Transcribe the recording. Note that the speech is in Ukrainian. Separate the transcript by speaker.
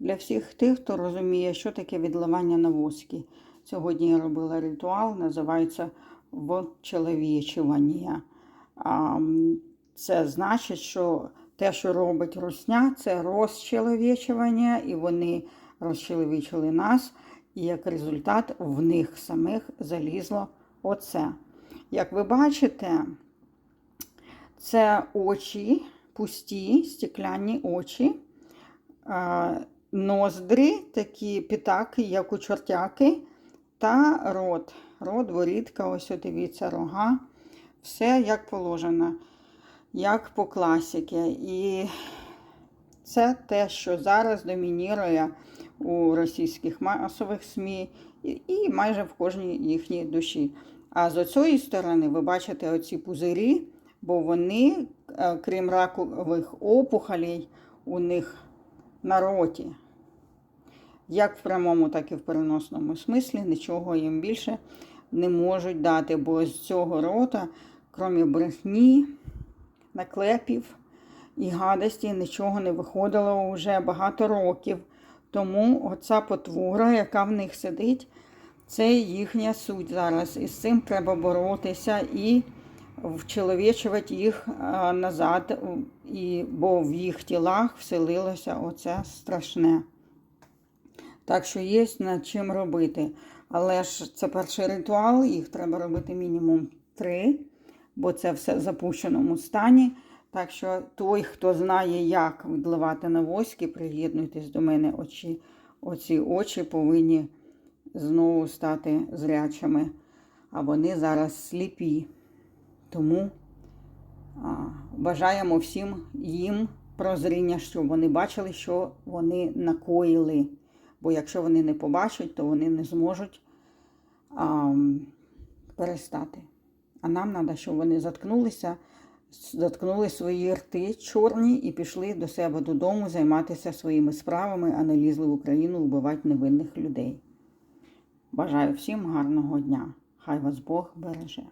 Speaker 1: для всіх тих, хто розуміє, що таке відливання на воскі. Сьогодні я робила ритуал, називається «Вочеловічування». Це значить, що те, що робить русня, це розчеловічування, і вони розчеловічили нас, і як результат в них самих залізло оце. Як ви бачите, це очі, пусті, стекляні очі, ноздрі, такі пітаки, як у чортяки, та рот. Рот, ворідка, ось дивіться, рога. Все як положено, як по класіки. І це те, що зараз домінірує у російських масових СМІ і, майже в кожній їхній душі. А з цієї сторони ви бачите оці пузирі, бо вони, е, крім ракових опухолей, у них на роті. Як в прямому, так і в переносному смислі, нічого їм більше не можуть дати, бо з цього рота, крім брехні, наклепів і гадості, нічого не виходило вже багато років. Тому оця потвора, яка в них сидить, це їхня суть зараз. І з цим треба боротися і вчеловічувати їх назад, і, бо в їх тілах вселилося оце страшне. Так що є над чим робити. Але ж це перший ритуал, їх треба робити мінімум три, бо це все в запущеному стані. Так що той, хто знає, як відливати на воски, приєднуйтесь до мене. Очі, оці очі повинні знову стати зрячими. А вони зараз сліпі. Тому а, бажаємо всім їм прозріння, щоб вони бачили, що вони накоїли. Бо якщо вони не побачать, то вони не зможуть а, перестати. А нам треба, щоб вони заткнулися, заткнули свої рти чорні і пішли до себе додому займатися своїми справами, а не лізли в Україну вбивати невинних людей. Бажаю всім гарного дня. Хай вас Бог береже.